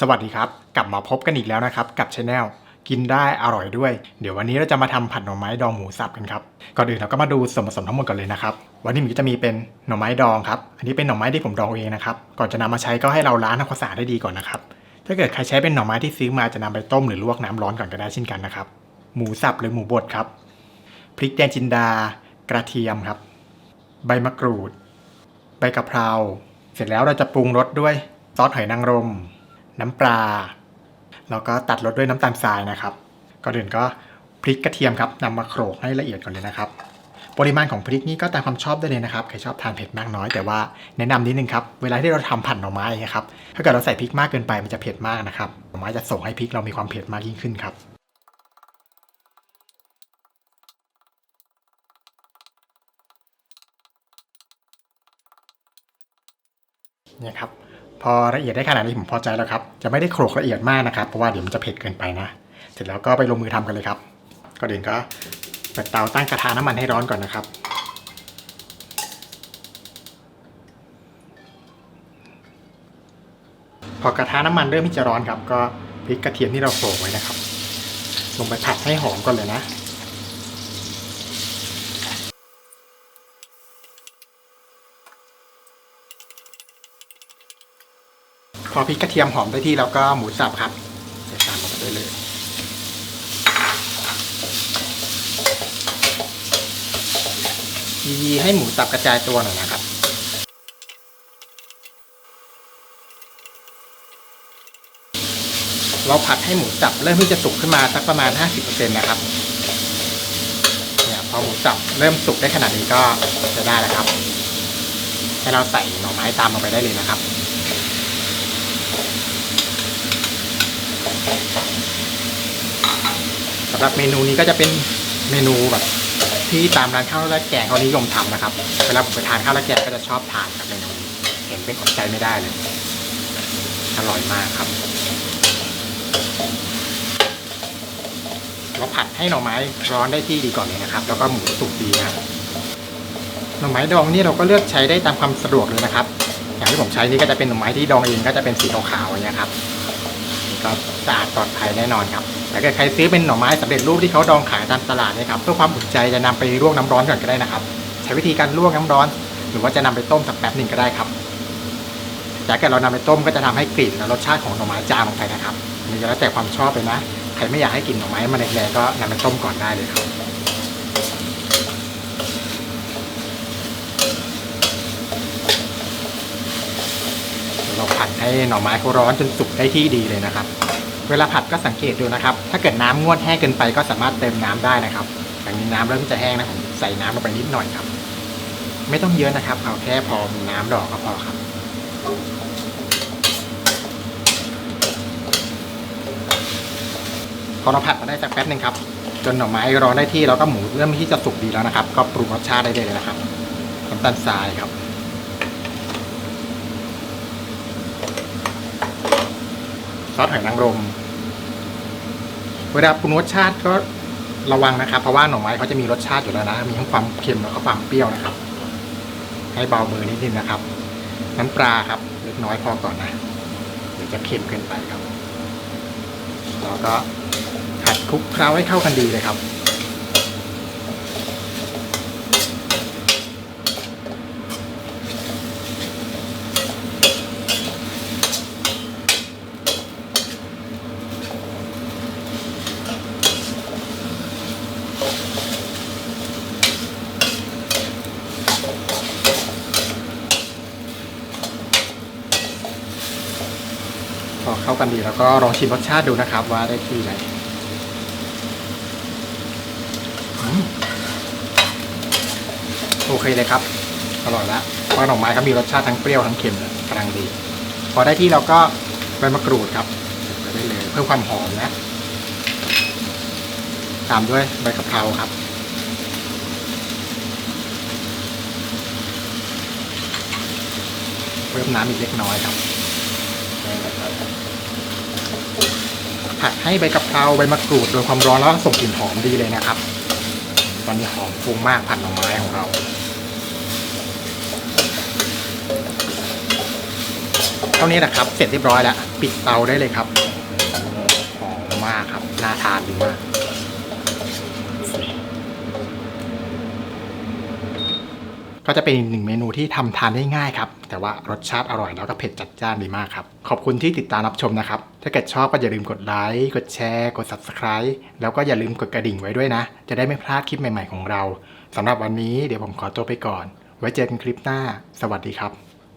สวัสดีครับ กลับมาพบกันอีกแล้วนะครับกับช anel กินได้อร่อยด้วย เดี๋ยววันนี้เราจะมาทำผัดหน่อไม้ดองหมูสับกันครับ ก่อนอื่นเราก็มาดูส่วนผสมทั้งหมดกันเลยนะครับ วันนี้ผมจะมีเป็นหน่อไม้ดองครับ อันนี้เป็นหน่อไม้ที่ผมดองเองนะครับ ก่อนจะนำมาใช้ก็ให้เราล้างทำความสะอาดได้ดีก่อนนะครับ ถ้าเกิดใครใช้เป็นหน่อไม้ที่ซื้อมาจะนำไปต้มหรือลวกน้ำร้อนก่อนก็ได้เช่นกันนะครับ หมูสับหรือหมูบดครับ พริกแดงจินดา กระเทียมครับ ใบมะกรูด ใบกะเพรา เสร็จแล้วเราจะปรุงรสด้วยซอสหอยนางรม น้ำปลาแล้วก็ตัดรสด้วยน้ำตาลทรายนะครับ ก่อนอื่นก็พริกกระเทียมครับนำมาโขลกให้ละเอียดก่อนเลยนะครับ ปริมาณของพริกนี่ก็ตามความชอบได้เลยนะครับใครชอบทานเผ็ดมากน้อย แต่ว่าแนะนำนิดนึงครับเวลาที่เราทำผัดหน่อไม้นะครับถ้าเกิดเราใส่พริกมากเกินไปมันจะเผ็ดมากนะครับหน่อไม้จะส่งให้พริกเรามีความเผ็ดมากยิ่งขึ้นครับเนี่ยครับ พอละเอียดได้ขนาดนี้ผมพอใจแล้วครับ จะไม่ได้โขลกละเอียดมากนะครับ เพราะว่าเดี๋ยวมันจะเผ็ดเกินไปนะ เสร็จแล้วก็ไปลงมือทำกันเลยครับก่อนอื่นก็เปิดเตาตั้งกระทะน้ำมันให้ร้อนก่อนนะครับ พอกระทะน้ำมันเริ่มที่จะร้อนครับ ก็พริกกระเทียมที่เราโขลกไว้นะครับ ลงไปผัดให้หอมก่อนเลยนะ พอพริกกระเทียมหอมได้ที่แล้วก็หมูสับครับใส่ตามลงไปได้เลย ยีให้หมูสับกระจายตัวหน่อยนะครับเราผัดให้หมูสับเริ่มที่จะสุกขึ้นมาสักประมาณ 50%นะครับ เนี่ยพอหมูสับเริ่มสุกได้ขนาดนี้ก็จะได้แล้วครับ ให้เราใส่หน่อไม้ตามลงไปได้เลยนะครับ สำหรับเมนูนี้ก็จะเป็นเมนูแบบที่ตามร้านข้าวราดแกงเขานิยมทำนะครับ เวลาผมไปทานข้าวราดแกงก็จะชอบทานกับเมนูนี้เห็นเป็นอดใจไม่ได้เลย อร่อยมากครับ เราผัดให้หน่อไม้ร้อนได้ที่ดีก่อนเลยนะครับ แล้วก็หมูสุกดีนะหน่อไม้ดองนี่เราก็เลือกใช้ได้ตามความสะดวกเลยนะครับ อย่างที่ผมใช้นี่ก็จะเป็นหน่อไม้ที่ดองเองก็จะเป็นสีขาวๆอย่างเงี้ยครับ ก็สะอาดปลอดภัยแน่นอนครับแต่ถ้าใครซื้อเป็นหน่อไม้สำเร็จรูปที่เขาดองขายตามตลาดนี่ครับเพื่อความอุ่นใจจะนำไปลวกน้ำร้อนก่อนก็ได้นะครับ ใช้วิธีการลวกน้ำร้อน หรือว่าจะนำไปต้มสักแป๊บหนึ่งก็ได้ครับแต่ถ้าเกิดเรานำไปต้มก็จะทำให้กลิ่นและรสชาติของหน่อไม้จางลงไปนะครับมันจะแล้วแต่ความชอบเลยนะ ใครไม่อยากให้กลิ่นหน่อไม้มันแรงๆก็นำไปต้มก่อนได้เลยครับ เราผัด ให้หน่อไม้เขาร้อนจนสุกได้ที่ดีเลยนะครับ เวลาผัดก็สังเกตดูนะครับ ถ้าเกิดน้ำงวดแห้งเกินไปก็สามารถเติมน้ำได้นะครับอย่างนี้น้ำเริ่มจะแห้งนะผมใส่น้ำลงไปนิดหน่อยครับ ไม่ต้องเยอะนะครับ เอาแค่พอมีน้ำดอกก็พอครับพอเราผัดมาได้สักแป๊บหนึ่งครับ จนหน่อไม้ร้อนได้ที่แล้วก็หมูเริ่มที่จะสุกดีแล้วนะครับ ก็ปรุงรสชาติได้เลยนะครับน้ำตาลทรายครับ ซอสหอยนางรม เวลาปรุงรสชาติก็ระวังนะครับ เพราะว่าหน่อไม้เขาจะมีรสชาติอยู่แล้วนะ มีทั้งความเค็มแล้วก็ความเปรี้ยวนะครับ ให้เบามือนิดนึงนะครับ น้ำปลาครับเล็กน้อยพอก่อนนะ เดี๋ยวจะเค็มเกินไปครับ แล้วก็ผัดคลุกเคล้าให้เข้ากันดีเลยครับ พอเข้ากันดีแล้วก็ลองชิมรสชาติดูนะครับ ว่าได้ที่ไหนโอเคเลยครับ อร่อยล้วเพราะหน่อไม้เขามีรสชาติทั้งเปรี้ยวทั้งเค็มกำลังดี พอได้ที่เราก็ใบมะกรูดครับใส่ไปได้เลยเพิ่มความหอมนะ ตามด้วยใบกะเพราครับ เพิ่มน้ำอีกเล็กน้อยครับ ผัดให้ใบกะเพราใบมะกรูดโดยความร้อนแล้วส่งกลิ่นหอมดีเลยนะครับ ตอนนี้หอมฟุ้งมากผัดหน่อไม้ของเราพอานี้นะครับเสร็จเรียบร้อยแล้ว ปิดเตาได้เลยครับหอมมากครับน่าทานดีมาก ก็จะเป็นอีกหนึ่งเมนูที่ทำทานได้ง่ายครับ แต่ว่ารสชาติอร่อยแล้วก็เผ็ดจัดจ้านดีมากครับ ขอบคุณที่ติดตามรับชมนะครับ ถ้าเกิดชอบก็อย่าลืมกดไลค์ กดแชร์ กด Subscribe แล้วก็อย่าลืมกดกระดิ่งไว้ด้วยนะ จะได้ไม่พลาดคลิปใหม่ๆของเราสำหรับวันนี้เดี๋ยวผมขอตัวไปก่อน ไว้เจอกันคลิปหน้า สวัสดีครับ